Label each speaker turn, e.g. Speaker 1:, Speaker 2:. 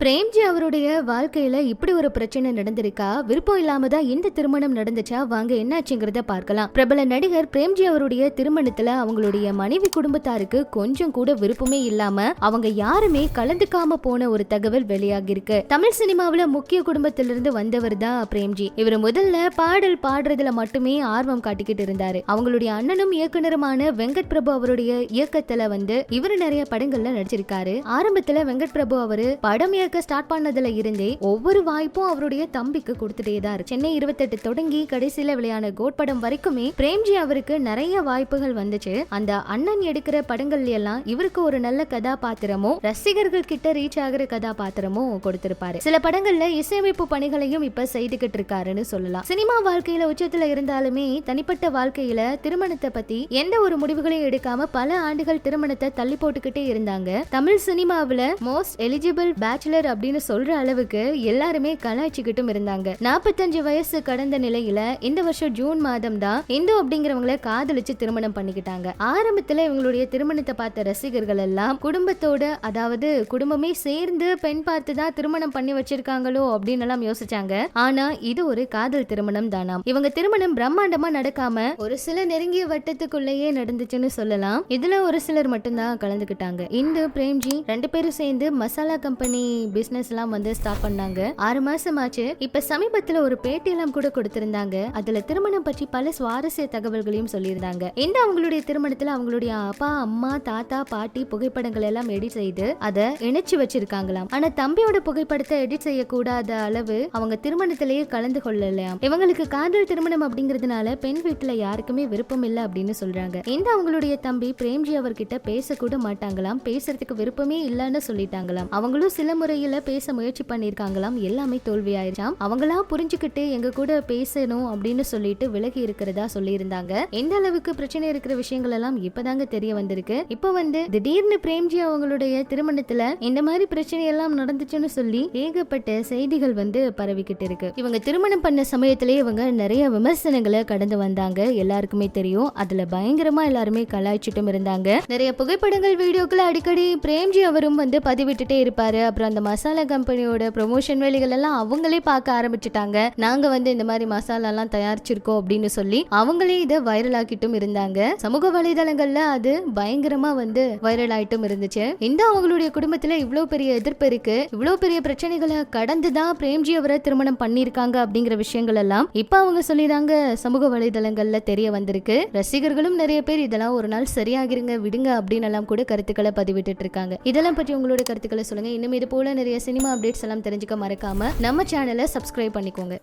Speaker 1: பிரேம்ஜி அவருடைய வாழ்க்கையில இப்படி ஒரு பிரச்சனை நடந்திருக்கா? விருப்பம் இல்லாம தான் இந்த திருமணம் நடந்துச்சா? வாங்க என்னாச்சுங்கிறத பார்க்கலாம். பிரபல நடிகர் பிரேம்ஜி அவருடைய திருமணத்துல அவங்களுடைய மனைவி குடும்பத்தாருக்கு கொஞ்சம் கூட விருப்பமே இல்லாம அவங்க யாருமே கலந்துக்காம போன ஒரு தகவல் வெளியாகி இருக்கு தமிழ் சினிமாவில முக்கிய குடும்பத்திலிருந்து வந்தவர் தான் பிரேம்ஜி. இவர் முதல்ல பாடல் பாடுறதுல மட்டுமே ஆர்வம் காட்டிக்கிட்டு இருந்தாரு. அவங்களுடைய அண்ணனும் இயக்குனருமான வெங்கட் பிரபு அவருடைய இயக்கத்துல வந்து இவர் நிறைய படங்கள்ல நடிச்சிருக்காரு. ஆரம்பத்துல வெங்கட் பிரபு அவரு படம் இயக்க ஸ்டார்ட் பண்ணதுல இருந்தே ஒவ்வொரு வாய்ப்பும் அவருடைய தம்பிக்கு கொடுத்துட்டே தான் இருக்கு. சென்னை இருபத்தெட்டு தொடங்கி கடைசியில வெளியான கோட் படம் வரைக்குமே பிரேம்ஜி அவருக்கு நிறைய வாய்ப்புகள் வந்துச்சு. அந்த அண்ணன் எடுக்கிற படங்கள்ல எல்லாம் இவருக்கு ஒரு நல்ல கதாபாத்திரமும் ரசிகர்கள் கிட்ட ரீச் ஆகிற கதாபாத்திரமும் கொடுத்திருப்பாரு. சில படங்கள்ல இசையமைப்பு பணிகளையும் இப்ப செய்துகிட்டு இருக்காருன்னு சொல்லலாம். சினிமா வாழ்க்கையில உச்சத்துல இருந்தாலுமே தனிப்பட்ட வாழ்க்கையில திருமணத்தை பத்தி எந்த ஒரு முடிவுகளையும் எடுக்காம பல ஆண்டுகள் திருமணத்தை தள்ளி போட்டுக்கிட்டே இருந்தாங்க. தமிழ் சினிமாவுல மோஸ்ட் எலிஜிபிள் பேச்சுலர் அப்படின்னு சொல்ற அளவுக்கு எல்லாருமே கலாய்ச்சிக்கிட்டும் இருந்தாங்க. நாற்பத்தஞ்சு வயசு கடந்த நிலையில இந்த வருஷம் ஜூன் மாதம் தான் இந்து அப்படிங்கிறவங்கள காதலிச்சு திருமணம் பண்ணிக்கிட்டாங்க. ஆரம்பத்துல இவங்களுடைய திருமணத்தை பார்த்த ரசிகர்கள் எல்லாம் குடும்பத்தோட அதாவது குடும்பமே சேர்ந்து பெண் பார்த்து தான் திருமணம் பண்ணி வச்சிருக்காங்களோ அப்படின்னு எல்லாம் யோசிச்சாங்க. ஆனா இது ஒரு காதல் திருமணம் தானாம். இவங்க திருமணம் பிரம்மாண்டமா நடக்காம ஒரு சில நெருங்கிய வட்டத்துக்குள்ளேயே நடந்துச்சுன்னு சொல்லலாம். இதுல ஒரு சிலர் மட்டும்தான் கலந்துக்கிட்டாங்க. இந்து பிரேம்ஜி ரெண்டு பேரும் சேர்ந்து மசாலா கம்பெனி பிசினஸ் வந்து ஸ்டார்ட் பண்ணாங்க. ஆறு மாசம் ஆச்சு. இப்ப சமீபத்துல ஒரு பேட்டியெல்லாம் கூட கொடுத்திருந்தாங்க. அதுல திருமணம் பற்றி பல சுவாரஸ்ய தகவல்களையும் சொல்லியிருந்தாங்க. இந்த அவங்களுடைய திருமணத்துல அவங்களுடைய அப்பா அம்மா தாத்தா பாட்டி புகைப்படங்கள் எல்லாம் எடிட் செய்து அதை இணைச்சு வச்சிருக்காங்களாம். ஆனா தம்பியோட புகைப்படத்தை எடிட் செய்யக்கூடாத அளவு அவங்க திருமணத்திலேயே கலந்து கொள்ளலாம் இவங்களுக்கு காதல் திருமணம் அப்படிங்கறதுனால பெண் வீட்டுல யாருக்குமே விருப்பம் இல்லை அப்படின்னு சொல்றாங்க. இந்த அவங்களுடைய தம்பி பிரேம்ஜி அவர்கிட்ட பேசக்கூட மாட்டாங்களாம். பேசுறதுக்கு விருப்பமே இல்லைன்னு சொல்லிட்டாங்களாம். அவங்களும் சில முறையில பேச முயற்சி பண்ணிருக்காங்களாம். எல்லாமே தோல்வி ஆயிருச்சாம் அவங்களா புரிஞ்சுக்கிட்டு எங்க கூட பேசணும் அப்படின்னு சொல்லிட்டு விலகி இருக்கிறதா சொல்லியிருந்தாங்க. எந்த அளவுக்கு பிரச்சனை இருக்கிற விஷயங்கள் எல்லாம் இப்பதாங்க தெரிய வந்திருக்கு. இப்போ வந்து திடீர்னு பிரேம்ஜி அவங்களுடைய திருமணத்துல இந்த மாதிரி பிரச்சனை எல்லாம் நடந்துச்சுன்னு சொல்லி ஏகப்பட்ட செய்திகள் வந்து பரவிக்கிட்டு இருக்கு. இவங்க திருமணம் பண்ண சமயத்திலே இவங்க நிறைய விமர்சனங்களை கடந்து வந்தாங்க. எல்லாருக்குமே தெரியும். அதுல பயங்கரமா எல்லாருமே கலாய்ச்சிட்டும் இருந்தாங்க. நிறைய புகைப்படங்கள் வீடியோக்கள் அடிக்கடி பிரேம்ஜி அவரும் வந்து பதிவிட்டுட்டே இருப்பாரு. அப்புறம் அந்த மசாலா கம்பெனியோட ப்ரொமோஷன் வேலைகள் எல்லாம் அவங்களே பார்க்க ஆரம்பிச்சிட்டாங்க. நாங்க வந்து இந்த மாதிரி மசாலா எல்லாம் தயாரிச்சிருக்கோம் அப்படின்னு சொல்லி அவங்களே இதை வைரல் ஆக்கிட்டும் இருந்தாங்க. சமூக வலைதளங்கள்ல அது பயங்கரமா வந்து வைரல் ஆயிட்டும் இருந்துச்சு. இந்த அவங்களுடைய குடும்பத்துல இவ்வளவு பெரிய எதிர்ப்பு இருக்கு. இவ்வளவு பெரிய பிரச்சனைகளை கடந்து தான் பிரேம்ஜி அவரை திருமணம் பண்ணியிருக்காங்க அப்படிங்கிற விஷயங்கள் எல்லாம் இப்ப அவங்க சொல்லிதாங்க சமூக வலைதளங்கள்ல தெரிய வந்திருக்கு. ரசிகர்களும் நிறைய பேர் இதெல்லாம் ஒரு நாள் சரியாகிருங்க விடுங்க அப்படின்னு எல்லாம் கூட கருத்துக்களை பதிவிட்டுட்டு இருக்காங்க. இதெல்லாம் பற்றி உங்களோட கருத்துக்களை சொல்லுங்க. இன்னும் இது போல நிறைய சினிமா அப்டேட்ஸ் எல்லாம் தெரிஞ்சுக்க மறக்காம நம்ம சேனலை சப்ஸ்கிரைப் பண்ணிக்கோங்க.